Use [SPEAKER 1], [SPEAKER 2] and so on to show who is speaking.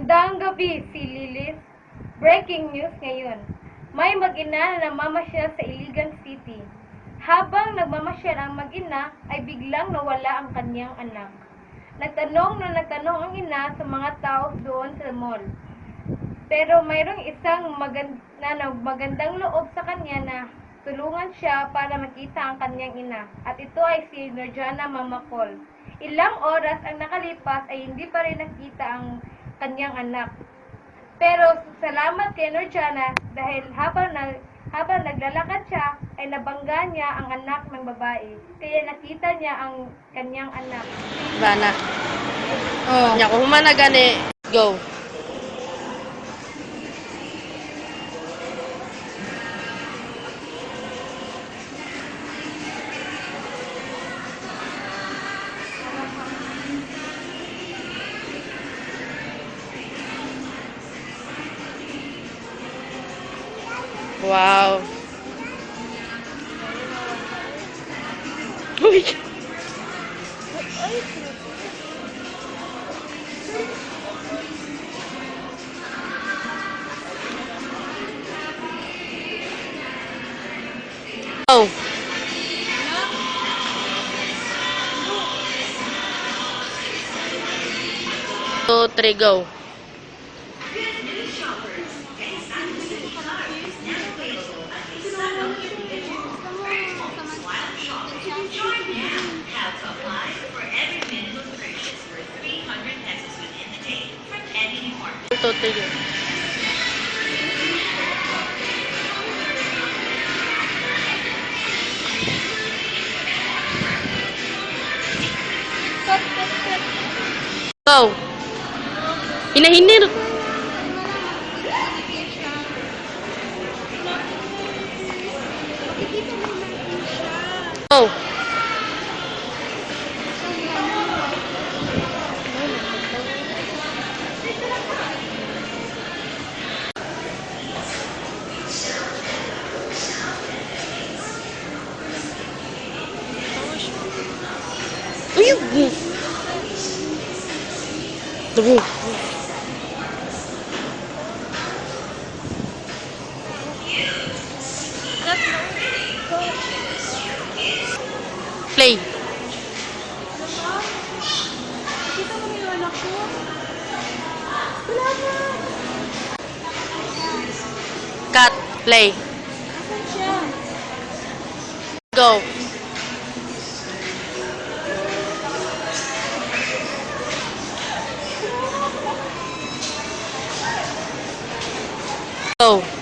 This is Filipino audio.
[SPEAKER 1] Magandang gabi, si Lilis. Breaking news ngayon. May mag-ina na namamasyal sa Iligan City. Habang nagmamasyal ang mag-ina, ay biglang nawala ang kanyang anak. Nagtanong na nagtanong ang ina sa mga tao doon sa mall. Pero mayroong isang maganda, na magandang loob sa kanya na tulungan siya para makita ang kanyang ina. At ito ay si Norjana Mamakol. Ilang oras ang nakalipas ay hindi pa rin nakita ang kanyang anak. Pero salamat kay Norjana dahil habang, nag, habang naglalakad siya ay nabangga niya ang anak ng babae. Kaya nakita niya ang kanyang anak.
[SPEAKER 2] Bana.
[SPEAKER 3] Oh.
[SPEAKER 2] Nya ko humana gani. Go. Uau! Ui! Não. Ô, Tregão. todo o interior. Oh. Hinahinir. Oh. Hinahinir. Go. Ayun. Dumi. Play.
[SPEAKER 3] Kita mo yung anak ko?
[SPEAKER 2] Cut. Play. Go. Oh.